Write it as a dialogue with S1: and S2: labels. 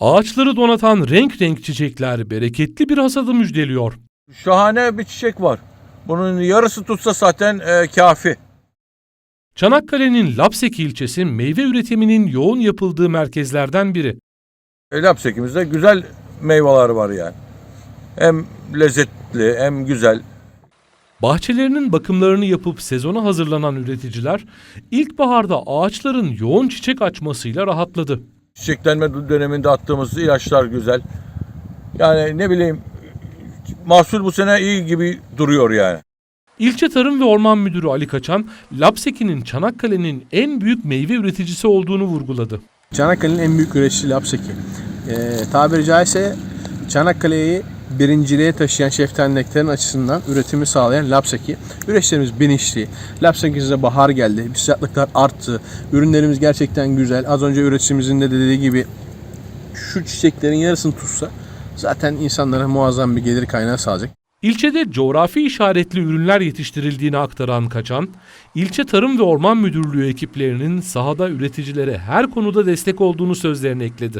S1: Ağaçları donatan renk renk çiçekler bereketli bir hasadı müjdeliyor.
S2: Şahane bir çiçek var. Bunun yarısı tutsa zaten e, kafi.
S1: Çanakkale'nin Lapseki ilçesi meyve üretiminin yoğun yapıldığı merkezlerden biri.
S2: Lapsekimizde güzel meyveler var yani. Hem lezzetli hem güzel.
S1: Bahçelerinin bakımlarını yapıp sezona hazırlanan üreticiler ilkbaharda ağaçların yoğun çiçek açmasıyla rahatladı.
S2: Çiçeklenme döneminde attığımız ilaçlar güzel. Yani ne bileyim mahsul bu sene iyi gibi duruyor yani.
S1: İlçe Tarım ve Orman Müdürü Ali Kaçan, Lapseki'nin Çanakkale'nin en büyük meyve üreticisi olduğunu vurguladı.
S3: Çanakkale'nin en büyük üreticisi Lapseki. Ee, tabiri caizse Çanakkale'yi birinciliğe taşıyan şeftalineklerin açısından üretimi sağlayan Lapseki. Üreticilerimiz bilinçli. Lapseki'de bahar geldi. Sıcaklıklar arttı. Ürünlerimiz gerçekten güzel. Az önce üreticimizin de dediği gibi şu çiçeklerin yarısını tutsa zaten insanlara muazzam bir gelir kaynağı sağlayacak.
S1: İlçede coğrafi işaretli ürünler yetiştirildiğini aktaran Kaçan, ilçe Tarım ve Orman Müdürlüğü ekiplerinin sahada üreticilere her konuda destek olduğunu sözlerine ekledi.